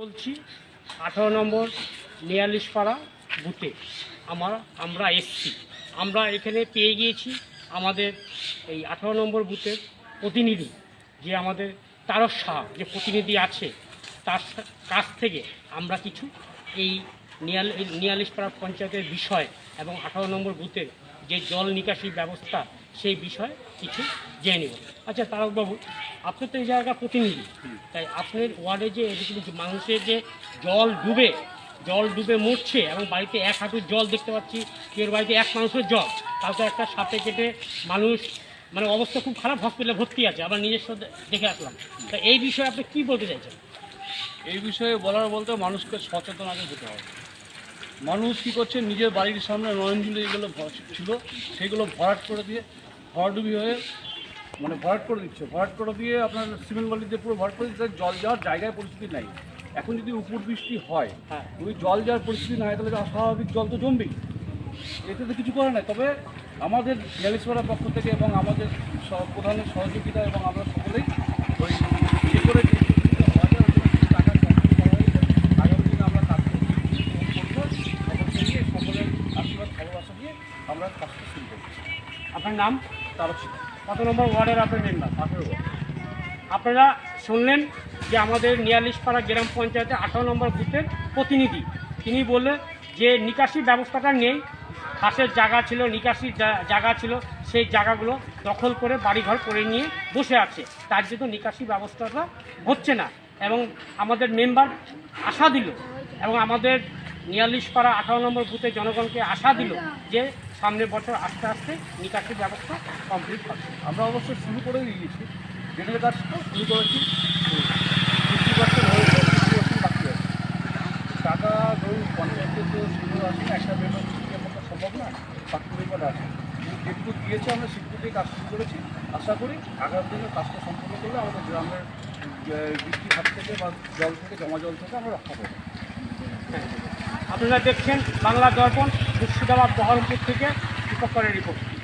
বলছি, আঠারো নম্বর নিয়ালিশপাড়া বুথে আমার, আমরা এসছি। আমরা এখানে পেয়ে গিয়েছি আমাদের এই আঠারো নম্বর বুথের প্রতিনিধি, যে আমাদের তারক শাহ যে প্রতিনিধি আছে, তার কাছ থেকে আমরা কিছু এই নিয়াল নিয়ালিশপাড়া পঞ্চায়েতের বিষয় এবং আঠারো নম্বর বুথের যে জল নিকাশি ব্যবস্থা, সেই বিষয়ে কিছু জেনে নেব। আচ্ছা তারকবাবু, আপনি তো এই জায়গার প্রতিনিধি। তাই আপনার ওয়ার্ডে যে মানুষের যে জল ডুবে জল ডুবে মরছে, এবং বাড়িতে এক হাঁটু জল দেখতে পাচ্ছি, কেউ বাড়িতে এক মানুষের জল কাউকে একটা সাপে কেটে মানুষ মানে অবস্থা খুব খারাপ হসপিটালে ভর্তি আছে আমরা নিজস্ব দেখে আসলাম। তা এই বিষয়ে আপনি কী বলতে চাইছেন? এই বিষয়ে বলার বলতে মানুষকে সচেতন আগে হতে হবে। মানুষ কী করছে? নিজের বাড়ির সামনে নয়নজুলি যেগুলো ছিল সেগুলো ভরাট করে দিয়ে ভরাডুবি হয়ে মানে ভরাট করে দিচ্ছে। ভরাট করে দিয়ে আপনার সিমেন্ট বালি দিয়ে পুরো ভরাট করে দিচ্ছে। জল যাওয়ার জায়গায় পরিস্থিতি নাই। এখন যদি উপর বৃষ্টি হয় হ্যাঁ। ওই জল যাওয়ার পরিস্থিতি না হয় তাহলে অস্বাভাবিক জল তো জমবেই। এতে তো কিছু করে নাই। তবে আমাদের ন্যালিশপাড়ার পক্ষ থেকে এবং আমাদের প্রধানের সহযোগিতা এবং আমরা সকলেই ওই যে করে যে সুবিধা হওয়া যায় ওই জন্য টাকা সংগ্রহ করা হয়েছে আগামী দিনে আমরা কাজ করব সকলকে নিয়ে সকলের আশীর্বাদ ভালোবাসা দিয়ে আমরা কাজটা শুরু করব আপনার নাম? ছিল কত নম্বর ওয়ার্ডের আপনার মেম্বার? আঠেরো আপনারা শুনলেন যে আমাদের নিয়ালিশপাড়া গ্রাম পঞ্চায়েতে আঠারো নম্বর বুথের প্রতিনিধি। তিনি বললেন যে নিকাশি ব্যবস্থাটা নেই খাসের জায়গা ছিল নিকাশি জায়গা ছিল সেই জায়গাগুলো দখল করে বাড়িঘর করে নিয়ে বসে আছে। তার জন্য নিকাশি ব্যবস্থাটা হচ্ছে না। এবং আমাদের মেম্বার আশা দিল এবং আমাদের নিয়ালিশপাড়া আঠারো নম্বর বুথে জনগণকে আশা দিল যে সামনের বছর আস্তে আস্তে নিকাশি ব্যবস্থা কমপ্লিট হবে। আমরা অবশ্য শুরু করে দিয়েছি। যেখানে কাজ শুরু করেছি। ফিফটি পার্সেন্ট হয়েছে ফিফটি পার্সেন্ট বাকি আছে। টাকা ধরুন পঞ্চায়েতে তো শুরু আছে একটা মতো সম্ভব না বাকি মেম্বার আছে। যেটুকু দিয়েছে আমরা সেটুকু দিয়ে কাজ শুরু করেছি। আশা করি আগামী দিনে কাজটা সম্পূর্ণ করলে আমাদের গ্রামের বৃষ্টি হাত থেকে বা জল থেকে জমা জল থেকে আমরা রক্ষা করব আপনারা দেখছেন বাংলা দর্পণ। মুর্শিদাবাদ বহরমপুর থেকে দীপকরের রিপোর্ট